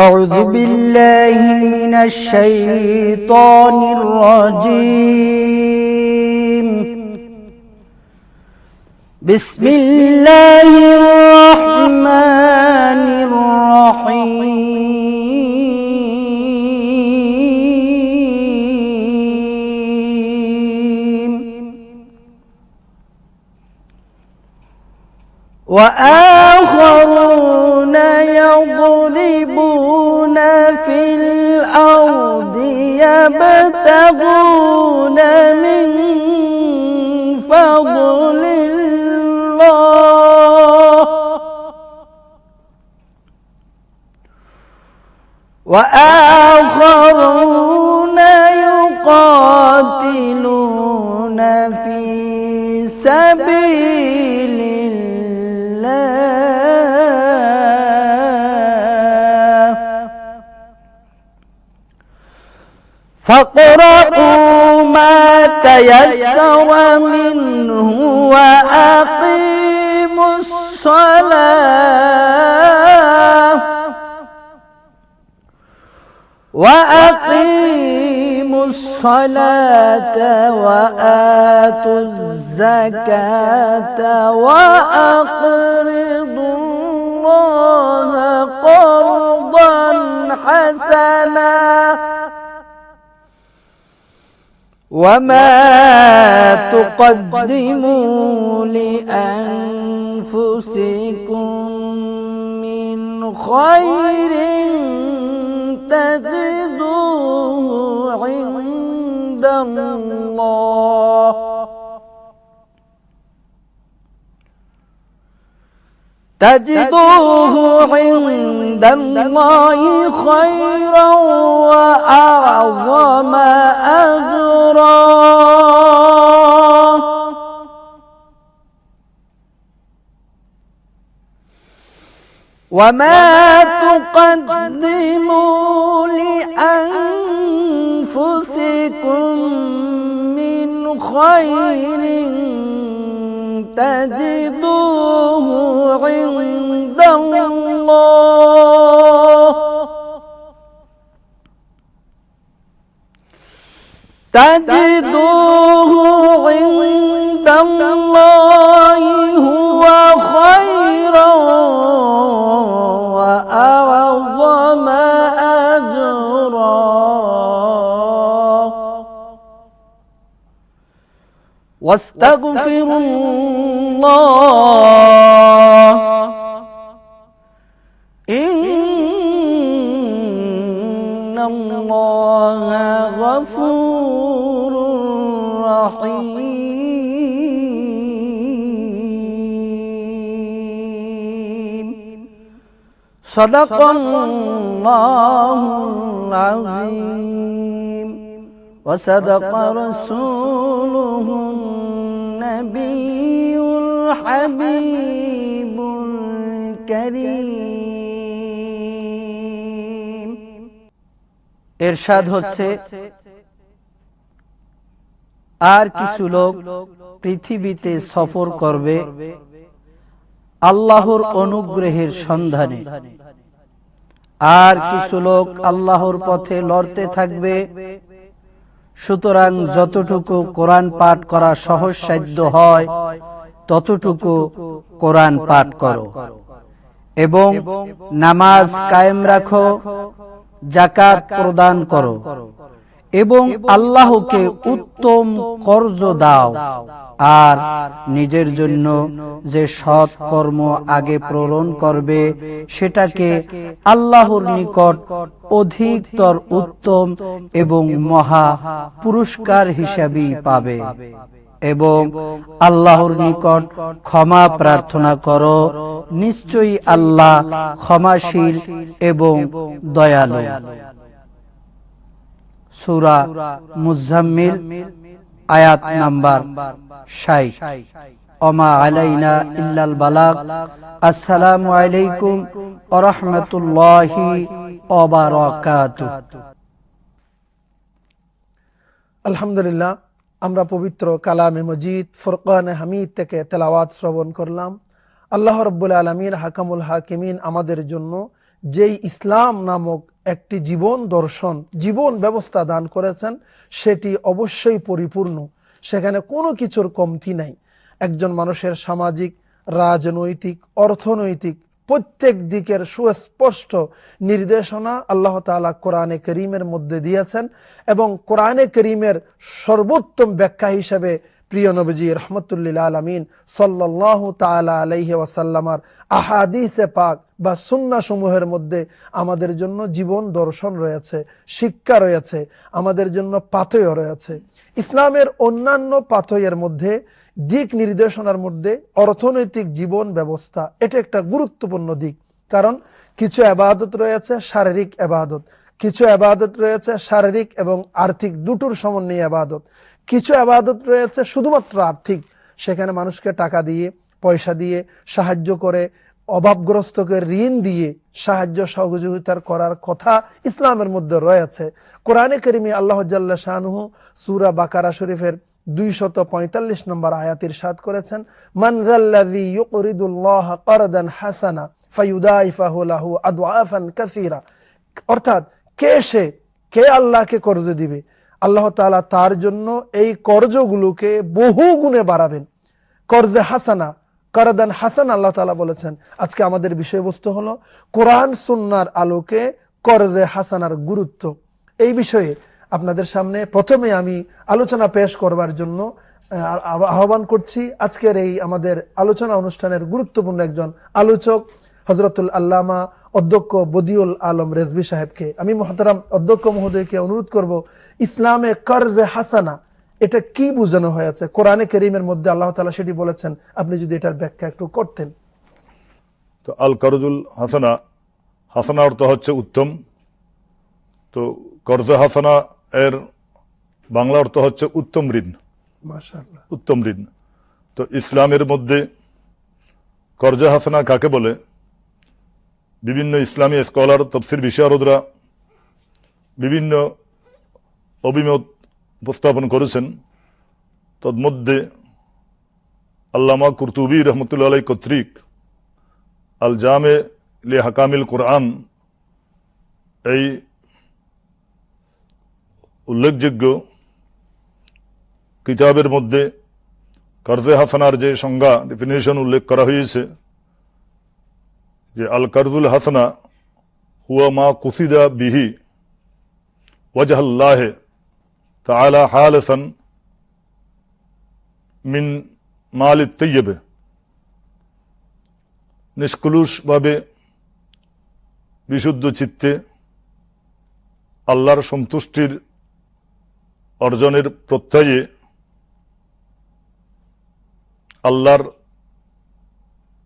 أعوذ بالله من الشيطان الرجيم. بسم الله الرحمن الرحيم. وآخرون يضربون يبتغون من فضل الله. وآخرون فاقرؤوا ما تيسر منه وأقيموا الصلاة وأقيموا الصلاة وآتوا الزكاة وأقرضوا الله قرضا حسنا وما تقدموا لأنفسكم من خير تجدوه عند الله تجدوه عند الله خيرا وأعظم وما تقدموا لأنفسكم من خير تجدوه عند الله. تجدوه عند الله هو خيرا واستغفروا الله إن الله غفور رحيم صدق الله العظيم وصدق رسوله করিম। এরশাদ হচ্ছে আর কিছু লোক পৃথিবীতে সফর করবে আল্লাহর অনুগ্রহের সন্ধানে। আর কিছু লোক আল্লাহর পথে লড়তে থাকবে। সুতরাং যতটুকু কোরআন পাঠ করা সহজ সাধ্য হয়, ততটুকু কোরআন পাঠ করো। এবং নামাজ কায়েম রাখো জাকাত প্রদান করো। এবং আল্লাহকে উত্তম কর্জ দাও। আর নিজের জন্য যে সৎ কর্ম আগে প্রেরণ করবে, সেটাকে আল্লাহর নিকট অধিকতর উত্তম এবং মহা পুরস্কার হিসাবেই পাবে। এবং আল্লাহর নিকট ক্ষমা প্রার্থনা করো। নিশ্চয়ই আল্লাহ ক্ষমাশীল এবং দয়ালু। সুরা মুজাম্মিল, আয়াত নাম্বার ষাট। অমা আলাইনা ইল্লাল বালাগ। আসসালামু আলাইকুম ওরহমতুল্লাহি ওবারাকাতুহু আলহামদুলিল্লাহ আমরা পবিত্র কালামে মজিদ, ফুরকান হামিদ থেকে তেলাওয়াত শ্রবণ করলাম। আল্লাহ রব্বুল আলমিন হাকামুল হাকিমিন আমাদের জন্য যেই ইসলাম নামক একটি জীবন দর্শন, জীবন ব্যবস্থা দান করেছেন, সেটি অবশ্যই পরিপূর্ণ। সেখানে কোনো কিছুর কমতি নাই। একজন মানুষের সামাজিক, রাজনৈতিক, অর্থনৈতিক প্রত্যেক দিকের সুস্পষ্ট নির্দেশনা আল্লাহ তাআলা কোরআনে করিমের মধ্যে দিয়েছেন এবং কোরআনে করিমের সর্বোত্তম ব্যাখ্যা হিসেবে প্রিয় নবীজি রহমতুল্লিল আলমিন সাল্লাহ তালা আলাইহি ওয়াসাল্লামার আহাদিসে পাক বা সমূহের মধ্যে আমাদের জন্য জীবন দর্শন রয়েছে, শিক্ষা রয়েছে, আমাদের জন্য পাথয় রয়েছে। ইসলামের অন্যান্য পাথয়ের মধ্যে দিক নির্দেশনার মধ্যে অর্থনৈতিক জীবন ব্যবস্থা, এটা একটা গুরুত্বপূর্ণ দিক। কারণ কিছু আবাদত রয়েছে, শারীরিক আবাদত। কিছু আবাদত রয়েছে, শারীরিক এবং আর্থিক দুটোর সমন্বয়ে আবাদত। কিছু আবাদত রয়েছে শুধুমাত্র আর্থিক। সেখানে মানুষকে টাকা দিয়ে, পয়সা দিয়ে সাহায্য করে, অভাবগ্রস্তকে ঋণ দিয়ে সাহায্য সহযোগিতার করার কথা ইসলামের মধ্যে রয়েছে। কোরআনে করিমি আল্লাহ জাল্লা শাহনুহু সুরা বাকারা শরীফের দুইশত পঁয়তাল্লিশ নম্বর আয়াতির সাদ করেছেন মানজাল্লাযী ইউকরিদুল্লাহ করদান হাসানা ফায়ুদাইফাহু লাহু আদওয়াফান কাসীরা। অর্থাৎ, কে সে, কে আল্লাহকে কর্জ দিবে? আল্লাহ তাআলা তার জন্য এই কর্জগুলোকে বহু গুণে বাড়াবেন। কর্জে হাসানা, করদান হাসান আল্লাহ তাআলা বলেছেন। আজকে আমাদের বিষয়বস্তু হলো, কোরআন সুন্নার আলোকে কর্জে হাসানার গুরুত্ব। এই বিষয়ে আপনাদের সামনে প্রথমে আমি আলোচনা পেশ করবার জন্য আহ্বান করছি। আজকের এই আমাদের আলোচনা অনুষ্ঠানের গুরুত্বপূর্ণ একজন আলোচক হজরতুল আল্লামা অধ্যক্ষ বদিউল আলম রেজবি সাহেবকে। আমি মহতারাম অধ্যক্ষ মহোদয়কে অনুরোধ করব, ইসলামে কর্জে হাসানা, এটা কি বোঝানো হয়েছে? কোরআনে করিমের মধ্যে আল্লাহ তাআলা সেটি বলেছেন, আপনি যদি এটার ব্যাখ্যা একটু করতেন। তো আল করজুল হাসানা হাসানা অর্থ হচ্ছে উত্তম। তো কর্জ হাসানা এর বাংলা অর্থ হচ্ছে উত্তম ঋণ। উত্তম ঋণ। তো ইসলামের মধ্যে কর্জ হাসানা কাকে বলে? বিভিন্ন ইসলামী স্কলার তফসির বিশারদরা বিভিন্ন অভিমত উপস্থাপন করেছেন। তন্মধ্যে আল্লামা কুরতুবি রহমতুল্লাহ আলাই কর্তৃক আল জামে লে হাকামিল কোরআন এই উল্লেখযোগ্য কিতাবের মধ্যে কর্জে হাসানার যে সংজ্ঞা ডেফিনেশন উল্লেখ করা হয়েছে, যে আল কারজুল হাসানা, হুয়া মা কুসিদা বিহি ওয়াজহাল্লাহে তাআলা হালসান মিন মাল তৈয়বে নিষ্কলুষভাবে বিশুদ্ধ চিত্তে আল্লাহর সন্তুষ্টির অর্জনের প্রত্যয়ে আল্লাহর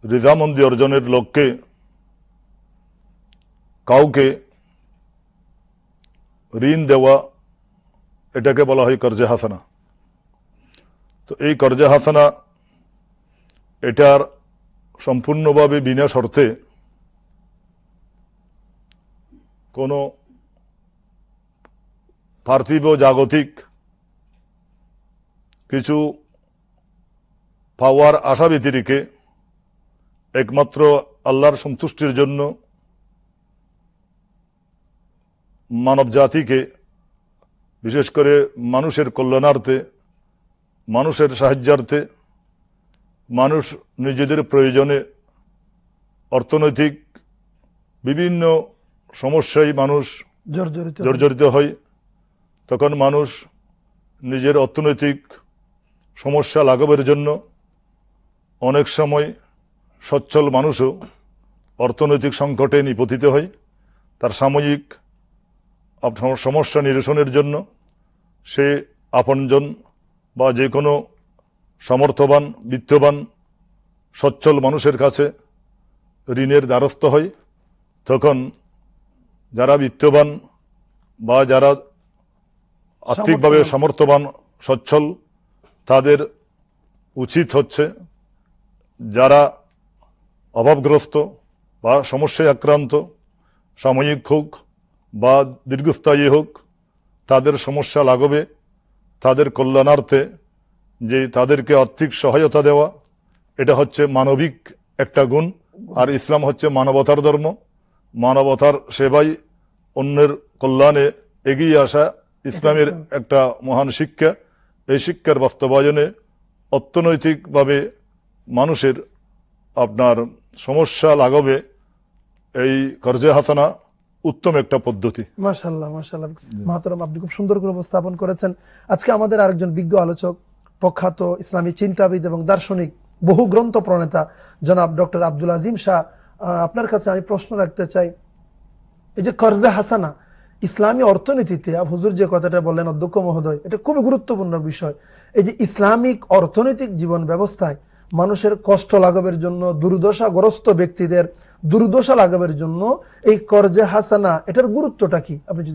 রিজামন্দি অর্জনের লক্ষ্যে কাউকে ঋণ দেওয়া, এটাকে বলা হয় কর্জে হাসানা। তো এই কর্জে হাসানা এটার সম্পূর্ণভাবে বিনা শর্তে কোনো পার্থিব জাগতিক কিছু পাওয়ার আশা ব্যতিরিকে একমাত্র আল্লাহর সন্তুষ্টির জন্য মানব জাতিকে বিশেষ করে মানুষের কল্যাণার্থে মানুষের সাহায্যার্থে মানুষ নিজেদের প্রয়োজনে অর্থনৈতিক বিভিন্ন সমস্যায় মানুষ জর্জরিত জর্জরিত হয়। তখন মানুষ নিজের অর্থনৈতিক সমস্যা লাঘবের জন্য অনেক সময় সচ্ছল মানুষও অর্থনৈতিক সংকটে নিপতিত হয়। তার সাময়িক সমস্যা নিরসনের জন্য সে আপনজন বা যে কোনো সমর্থবান, বিত্তবান, সচ্ছল মানুষের কাছে ঋণের দ্বারস্থ হয়। তখন যারা বিত্তবান বা যারা আর্থিকভাবে সমর্থবান সচ্ছল তাদের উচিত হচ্ছে যারা অভাবগ্রস্ত বা সমস্যায় আক্রান্ত সাময়িক হোক বা দীর্ঘস্থায়ী হোক তাদের সমস্যা লাগবে তাদের কল্যাণার্থে যে তাদেরকে আর্থিক সহায়তা দেওয়া এটা হচ্ছে মানবিক একটা গুণ। আর ইসলাম হচ্ছে মানবতার ধর্ম। মানবতার সেবাই অন্যের কল্যাণে এগিয়ে আসা ইসলামের একটা মহান শিক্ষা। এই শিক্ষার বাস্তবায়নে অর্থনৈতিকভাবে মানুষের আপনার সমস্যা লাঘবে এই কর্জে হাসানা উত্তম একটা পদ্ধতি। মাশাল্লাহ মাশাল্লাহ মাহতরম আপনি খুব সুন্দর করে উপস্থাপন করেছেন। আজকে আমাদের আরেকজন বিজ্ঞ আলোচক প্রখ্যাত ইসলামী চিন্তাবিদ এবং দার্শনিক বহু গ্রন্থ প্রণেতা জনাব ডক্টর আব্দুল আজিম শাহ আপনার কাছে আমি প্রশ্ন রাখতে চাই। এই যে কর্জে হাসানা ইসলামী অর্থনীতিতে হুজুর যে কথাটা বললেন, অধ্যক্ষ মহোদয়, এটা খুবই গুরুত্বপূর্ণ বিষয়। এই যে ইসলামিক অর্থনৈতিক জীবন ব্যবস্থায় মানুষের কষ্ট লাঘবের জন্য, দুর্দশাগ্রস্ত ব্যক্তিদের দুর্দশা লাঘবের জন্য এই কর্জে হাসানা, এটার গুরুত্বটা কি? আপনি